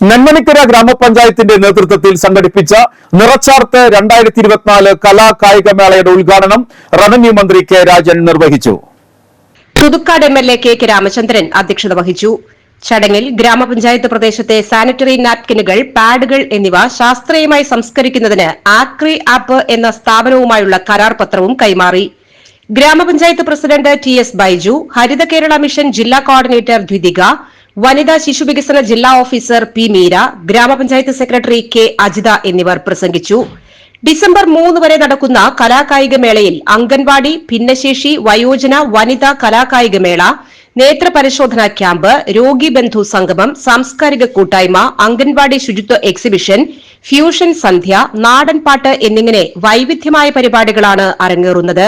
നെന്മണിക്കര ഗ്രാമപഞ്ചായത്തിന്റെ നേതൃത്വത്തിൽ സംഘടിപ്പിച്ച നിറച്ചാർത്ത് രണ്ടായിരത്തി ഇരുപത്തിനാല് കലാ കായിക മേളയുടെ ഉദ്ഘാടനം റവന്യൂ മന്ത്രി കെ രാജൻ നിർവഹിച്ചു. Puthukkad M L A K K Ramachandran അധ്യക്ഷത വഹിച്ചു. ചടങ്ങിൽ ഗ്രാമപഞ്ചായത്ത് പ്രദേശത്തെ സാനിറ്ററി നാപ്കിനുകൾ പാഡുകൾ എന്നിവ ശാസ്ത്രീയമായി സംസ്കരിക്കുന്നതിന് ആക്രി ആപ്പ് എന്ന സ്ഥാപനവുമായുള്ള കരാർ പത്രവും കൈമാറി. ഗ്രാമപഞ്ചായത്ത് president T S Baiju Haritha Kerala mission ജില്ലാ കോർഡിനേറ്റർ ദ്വിതിക വനിതാ ശിശു വികസന ജില്ലാ ഓഫീസർ പി മീര ഗ്രാമപഞ്ചായത്ത് സെക്രട്ടറി കെ അജിത എന്നിവർ പ്രസംഗിച്ചു. ഡിസംബർ മൂന്ന് വരെ നടക്കുന്ന കലാകായിക മേളയിൽ അംഗൻവാടി ഭിന്നശേഷി വയോജന വനിതാ കലാകായിക മേള നേത്ര പരിശോധനാ ക്യാമ്പ് രോഗി ബന്ധു സംഗമം സാംസ്കാരിക കൂട്ടായ്മ അംഗൻവാടി ശുചിത്വ എക്സിബിഷൻ ഫ്യൂഷൻ സന്ധ്യ നാടൻപാട്ട് എന്നിങ്ങനെ വൈവിധ്യമായ പരിപാടികളാണ് അരങ്ങേറുന്നത്.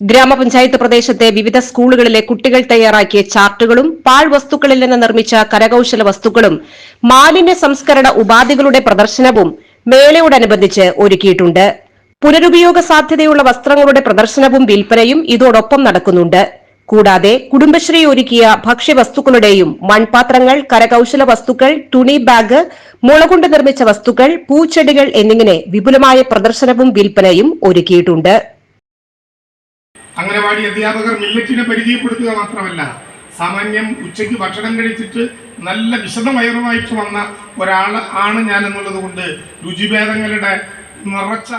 ഗ്രാമപഞ്ചായത്ത് പ്രദേശത്തെ വിവിധ സ്കൂളുകളിലെ കുട്ടികൾ തയ്യാറാക്കിയ ചാർട്ടുകളും പാഴ്വസ്തുക്കളിൽ നിന്ന് നിർമ്മിച്ച കരകൌശല വസ്തുക്കളും മാലിന്യ സംസ്കരണ ഉപാധികളുടെ പ്രദർശനവും മേളയോടനുബന്ധിച്ച് ഒരുക്കിയിട്ടുണ്ട്. പുനരുപയോഗ സാധ്യതയുള്ള വസ്ത്രങ്ങളുടെ പ്രദർശനവും വിൽപ്പനയും ഇതോടൊപ്പം നടക്കുന്നുണ്ട്. കൂടാതെ കുടുംബശ്രീ ഒരുക്കിയ ഭക്ഷ്യവസ്തുക്കളുടെയും മൺപാത്രങ്ങൾ കരകൌശല വസ്തുക്കൾ തുണി ബാഗ് മുളകൊണ്ട് നിർമ്മിച്ച വസ്തുക്കൾ പൂച്ചെടികൾ എന്നിങ്ങനെ വിപുലമായ പ്രദർശനവും വിൽപ്പനയും ഒരുക്കിയിട്ടുണ്ട്. അംഗനവാടി അധ്യാപകർ മില്ലറ്റിനെ പരിചയപ്പെടുത്തുക മാത്രമല്ല സാമാന്യം ഉച്ചയ്ക്ക് ഭക്ഷണം കഴിച്ചിട്ട് നല്ല വിശദമയറുമായിട്ട് വന്ന ഒരാൾ ആണ് ഞാൻ എന്നുള്ളത് കൊണ്ട് രുചിഭേദങ്ങളുടെ നിറച്ച